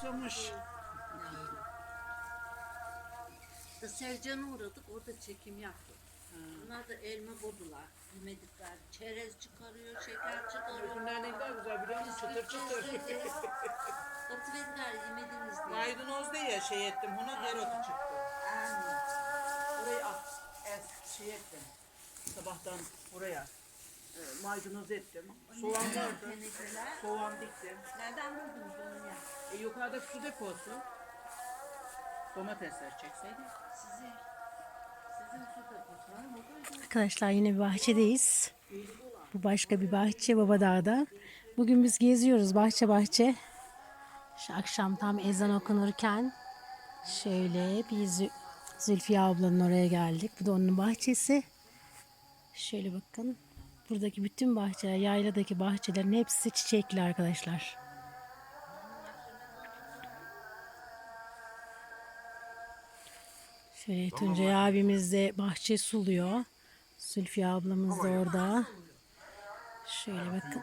susamış. Sercan'a uğradık, orada çekim yaptık. Bunlar da elma buldular. Yemedikler. Çerez çıkarıyor, şeker çıkarıyor. Bunlar ne kadar güzel biliyor musun? Çıtır çıtır. Atıverdiler yemediniz diye. Maydanoz da ya şey ettim. Ona dereotu çıktı. Aynen. Burayı at. Es, şey ettim. Sabahtan buraya. E, maydanoz ettim. Soğan vardı. Soğan diktim. Nereden buldunuz onu ya? E, yukarıda su deposu. Domatesler çekseydi. Sizi, sizin su deposu var mı? Arkadaşlar yine bir bahçedeyiz. Bu başka bir bahçe Babadağ'da. Bugün biz geziyoruz bahçe bahçe. Şu akşam tam ezan okunurken şöyle bir Zü- Zülfiye ablanın oraya geldik. Bu da onun bahçesi. Şöyle bakın. Buradaki bütün bahçeler, yayladaki bahçelerin hepsi çiçekli arkadaşlar. Şöyle Tuncay abimiz de bahçe suluyor. Zülfiye ablamız da orada. Şöyle bakın.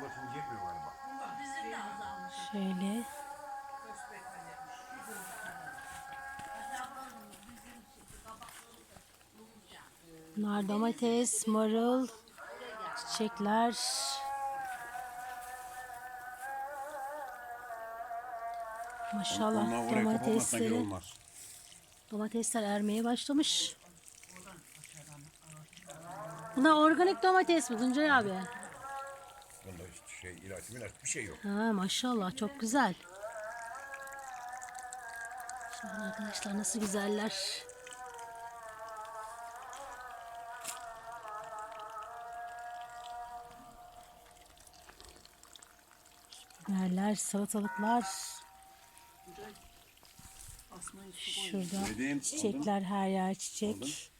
Şöyle. Bunlar domates, marul, çiçekler. Maşallah domatesleri. Domatesler ermeye başlamış. Bunlar organik domates mi Tuncay abi? Bunda hiç şey ilaç milaç bir şey yok. Ha, maşallah çok güzel. Şöyle arkadaşlar nasıl güzeller. Biberler, salatalıklar. Şurada çiçekler her yer çiçek.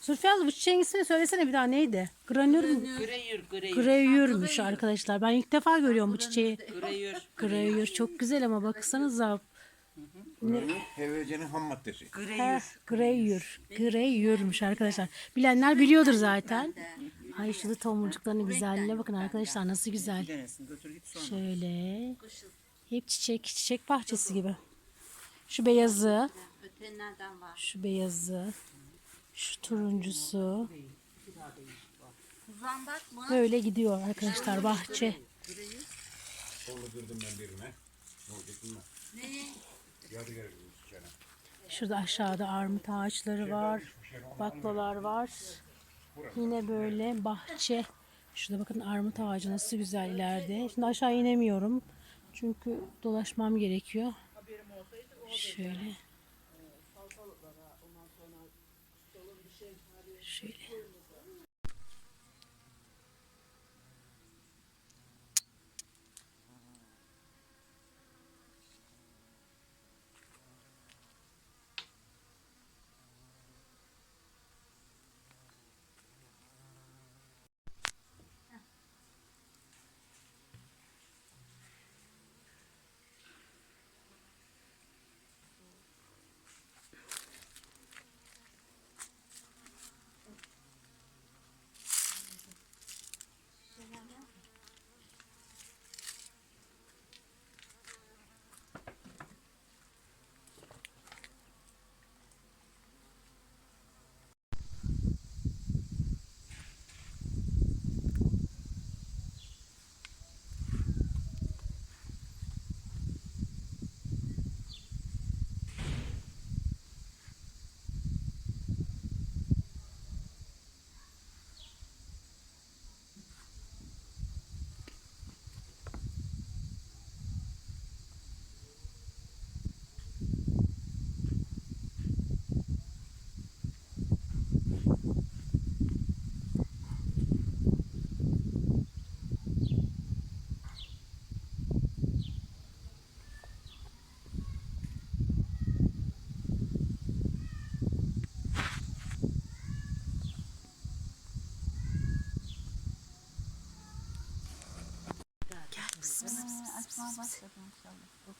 Zülfiye abla bu çiçeğin ismini söylesene bir daha neydi? Granür mü? Greyür, greyür. Greyürmüş arkadaşlar. Ben ilk defa görüyorum bu çiçeği. Greyür. Greyür çok güzel ama baksanıza. Hevecenin ham maddesi. Greyür. Greyür. Greyürmüş arkadaşlar. Bilenler biliyordur zaten. Ay şu da tomurcuklarının güzelliğine bakın arkadaşlar nasıl güzel. Şöyle. Hep çiçek, çiçek bahçesi gibi. Şu beyazı, şu beyazı, şu turuncusu. Böyle gidiyor arkadaşlar bahçe. İçeri. Şurada aşağıda armut ağaçları var. Baklalar var. Yine böyle bahçe. Şurada bakın armut ağacı nasıl güzel ileride. Şimdi aşağı inemiyorum. Çünkü dolaşmam gerekiyor. Şöyle. Şöyle. Açmaya başladım inşallah.